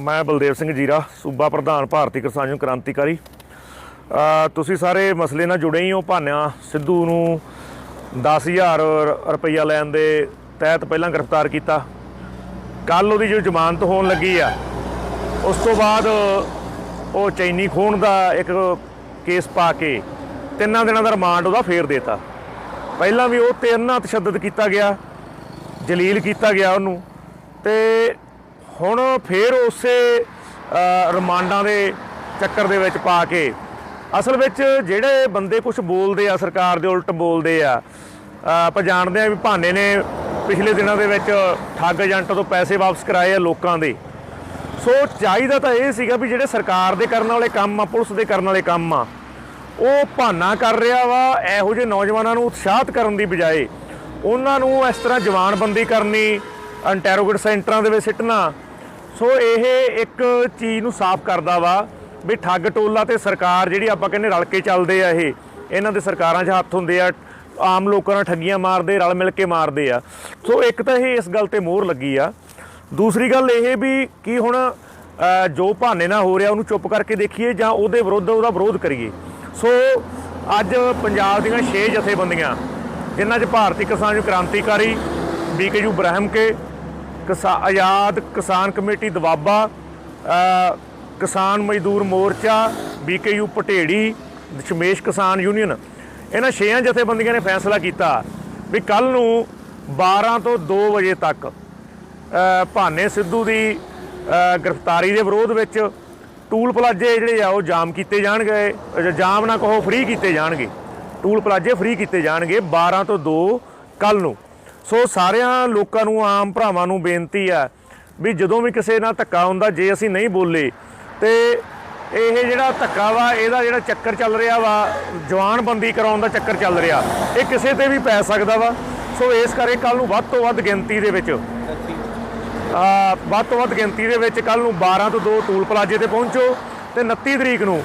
ਮੈਂ ਬਲਦੇਵ ਸਿੰਘ ਜੀਰਾ, ਸੂਬਾ ਪ੍ਰਧਾਨ ਭਾਰਤੀ ਕਿਸਾਨ ਯੂਨੀਅਨ ਕ੍ਰਾਂਤੀਕਾਰੀ। ਤੁਸੀਂ ਸਾਰੇ ਮਸਲੇ ਨਾਲ ਜੁੜੇ ਹੀ ਹੋ ਭਾਨਿਆ। ਸਿੱਧੂ ਨੂੰ 10000 ਰੁਪਈਆ ਲੈਣ ਦੇ ਤਹਿਤ ਪਹਿਲਾਂ ਗ੍ਰਿਫਤਾਰ ਕੀਤਾ। ਕੱਲ ਉਹਦੀ ਜੋ ਜ਼ਮਾਨਤ ਹੋਣ ਲੱਗੀ ਆ, ਉਸ ਤੋਂ ਬਾਅਦ ਉਹ ਚੈਨੀ ਖੂਨ ਦਾ ਇੱਕ ਕੇਸ ਪਾ ਕੇ ਤਿੰਨਾਂ ਦਿਨਾਂ ਦਾ ਰਿਮਾਂਡ ਉਹਦਾ ਫੇਰ ਦੇਤਾ। ਪਹਿਲਾਂ ਵੀ ਉਹ ਤੇ ਇੰਨਾ ਤਸ਼ੱਦਦ ਕੀਤਾ ਗਿਆ, ਜਲੀਲ ਕੀਤਾ ਗਿਆ ਉਹਨੂੰ। ਤੇ ਹੁਣ ਫੇਰ ਉਸੇ ਰਿਮਾਂਡਾਂ ਦੇ ਚੱਕਰ ਦੇ ਵਿੱਚ ਪਾ ਕੇ ਅਸਲ ਵਿੱਚ ਜਿਹੜੇ ਬੰਦੇ ਕੁਝ ਬੋਲਦੇ ਆ, ਸਰਕਾਰ ਦੇ ਉਲਟ ਬੋਲਦੇ ਆ ਆਪਾਂ ਜਾਣਦੇ ਆ ਵੀ ਭਾਨੇ ਨੇ ਪਿਛਲੇ ਦਿਨਾਂ ਦੇ ਵਿੱਚ ਠੱਗ ਏਜੰਟਾਂ ਤੋਂ ਪੈਸੇ ਵਾਪਸ ਕਰਾਏ ਆ ਲੋਕਾਂ ਦੇ। ਸੋ ਚਾਹੀਦਾ ਤਾਂ ਇਹ ਸੀਗਾ ਵੀ ਜਿਹੜੇ ਸਰਕਾਰ ਦੇ ਕਰਨ ਵਾਲੇ ਕੰਮ ਆ, ਪੁਲਿਸ ਦੇ ਕਰਨ ਵਾਲੇ ਕੰਮ ਆ, ਉਹ ਭਾਨਾ ਕਰ ਰਿਹਾ ਵਾ, ਇਹੋ ਜਿਹੇ ਨੌਜਵਾਨਾਂ ਨੂੰ ਉਤਸ਼ਾਹਤ ਕਰਨ ਦੀ ਬਜਾਏ। ਉਹਨਾਂ ਨੂੰ ਇਸ ਤਰ੍ਹਾਂ ਜਵਾਨਬੰਦੀ ਕਰਨੀ ਇੰਟਰੋਗੇਟ ਸੈਂਟਰਾਂ ਦੇ ਵਿੱਚ ਸਿੱਟਣਾ ਸੋ ਇਹ ਇੱਕ ਚੀਜ਼ ਨੂੰ ਸਾਫ਼ ਕਰਦਾ ਵਾ ਵੀ ਠੱਗ ਟੋਲਾ ਤੇ ਸਰਕਾਰ ਜਿਹੜੀ ਆਪਾਂ ਕਹਿੰਦੇ ਰਲ ਕੇ ਚੱਲਦੇ ਆ ਇਹ, ਇਹਨਾਂ ਦੇ ਸਰਕਾਰਾਂ 'ਚ ਹੱਥ ਹੁੰਦੇ ਆ, ਆਮ ਲੋਕਾਂ ਨਾਲ ਠੱਗੀਆਂ ਮਾਰਦੇ, ਰਲ ਮਿਲ ਕੇ ਮਾਰਦੇ ਆ। ਸੋ ਇੱਕ ਤਾਂ ਇਹ ਇਸ ਗੱਲ ਤੇ ਮੋਹਰ ਲੱਗੀ ਆ। ਦੂਸਰੀ ਗੱਲ ਇਹ ਵੀ ਕਿ ਹੁਣ ਜੋ ਭਾਨੇ ਨਾਲ ਹੋ ਰਿਹਾ, ਉਹਨੂੰ ਚੁੱਪ ਕਰਕੇ ਦੇਖੀਏ ਜਾਂ ਉਹਦੇ ਵਿਰੁੱਧ ਉਹਦਾ ਵਿਰੋਧ ਕਰੀਏ। ਸੋ ਅੱਜ ਪੰਜਾਬ ਦੀਆਂ 6 ਜਥੇਬੰਦੀਆਂ, ਜਿਨ੍ਹਾਂ 'ਚ ਭਾਰਤੀ ਕਿਸਾਨ ਯੂਨੀਅਨ ਕ੍ਰਾਂਤੀਕਾਰੀ ਬੀਕੇਯੂ ਬ੍ਰਹਮ ਕੇ ਕਿਸਾ, ਆਜ਼ਾਦ ਕਿਸਾਨ ਕਮੇਟੀ ਦਵਾਬਾ ਕਿਸਾਨ ਮਜ਼ਦੂਰ ਮੋਰਚਾ, ਬੀਕੇਯੂ ਪਟੇੜੀ, ਦਸ਼ਮੇਸ਼ ਕਿਸਾਨ ਯੂਨੀਅਨ। ਇਹਨਾਂ ਛੇਆਂ ਜਥੇਬੰਦੀਆਂ ਨੇ ਫੈਸਲਾ ਕੀਤਾ ਵੀ ਕੱਲ ਨੂੰ 12 ਤੋਂ 2 ਵਜੇ ਤੱਕ ਭਾਨੇ ਸਿੱਧੂ ਦੀ ਗ੍ਰਿਫਤਾਰੀ ਦੇ ਵਿਰੋਧ ਵਿੱਚ ਟੂਲ ਪਲਾਜੇ ਜਿਹੜੇ ਆ ਉਹ ਜਾਮ ਕੀਤੇ ਜਾਣਗੇ ਜਾਮ ਨਾ ਕਹੋ, ਫ੍ਰੀ ਕੀਤੇ ਜਾਣਗੇ। ਟੂਲ ਪਲਾਜੇ ਫ੍ਰੀ ਕੀਤੇ ਜਾਣਗੇ 12 ਤੋਂ 2 ਕੱਲ ਨੂੰ। ਸੋ ਸਾਰਿਆਂ ਲੋਕਾਂ ਨੂੰ, ਆਮ ਭਰਾਵਾਂ ਨੂੰ ਬੇਨਤੀ ਆ ਵੀ ਜਦੋਂ ਵੀ ਕਿਸੇ ਨਾਲ ਧੱਕਾ ਹੁੰਦਾ, ਜੇ ਅਸੀਂ ਨਹੀਂ ਬੋਲੇ, ਤੇ ਇਹ ਜਿਹੜਾ ਧੱਕਾ ਵਾ, ਇਹਦਾ ਜਿਹੜਾ ਚੱਕਰ ਚੱਲ ਰਿਹਾ ਵਾ, ਜਵਾਨਬੰਦੀ ਕਰਾਉਣ ਦਾ ਚੱਕਰ ਚੱਲ ਰਿਹਾ, ਇਹ ਕਿਸੇ ਤੇ ਵੀ ਪੈ ਸਕਦਾ ਵਾ। ਸੋ ਇਸ ਕਰਕੇ ਕੱਲ ਨੂੰ ਵੱਧ ਤੋਂ ਵੱਧ ਗਿਣਤੀ ਦੇ ਵਿੱਚ, ਆ, ਵੱਧ ਤੋਂ ਵੱਧ ਗਿਣਤੀ ਦੇ ਵਿੱਚ ਕੱਲ ਨੂੰ 12 ਤੋਂ 2 ਟੂਲ ਪਲਾਜੇ ਤੇ ਪਹੁੰਚੋ, ਤੇ 29 ਤਰੀਕ ਨੂੰ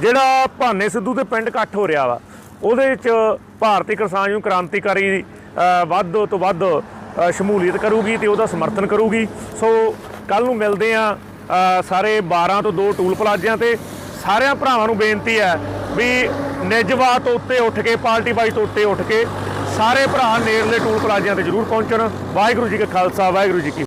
ਜਿਹੜਾ ਭਾਨੇ ਸਿੱਧੂ ਦੇ ਪਿੰਡ ਇਕੱਠ ਹੋ ਰਿਹਾ ਵਾ, ਉਹਦੇ ਵਿੱਚ ਭਾਰਤੀ ਕਿਸਾਨ ਯੂਨੀਅਨ ਕ੍ਰਾਂਤੀਕਾਰੀ ਵੱਧ ਤੋਂ ਵੱਧ ਸ਼ਮੂਲੀਅਤ ਕਰੂਗੀ ਤੇ ਉਹਦਾ ਸਮਰਥਨ ਕਰੂਗੀ। ਸੋ ਕੱਲ ਨੂੰ ਮਿਲਦੇ ਆ ਸਾਰੇ 12 ਤੋਂ 2 ਟੂਲ ਪਲਾਜਿਆਂ ਤੇ। ਸਾਰਿਆਂ ਭਰਾਵਾਂ ਨੂੰ ਬੇਨਤੀ ਹੈ ਵੀ ਨਿਜਵਾ ਤੋਂ ਉੱਤੇ ਉੱਠ ਕੇ ਪਾਰਟੀ ਬਾਈ ਤੋਂ ਉੱਤੇ ਉੱਠ ਕੇ, ਸਾਰੇ ਭਰਾ ਨੇੜਲੇ ਟੂਲ ਪਲਾਜਿਆਂ ਤੇ ਜ਼ਰੂਰ ਪਹੁੰਚਣ। ਵਾਹਿਗੁਰੂ ਜੀ ਕਾ ਖਾਲਸਾ, ਵਾਹਿਗੁਰੂ ਜੀ ਕੀ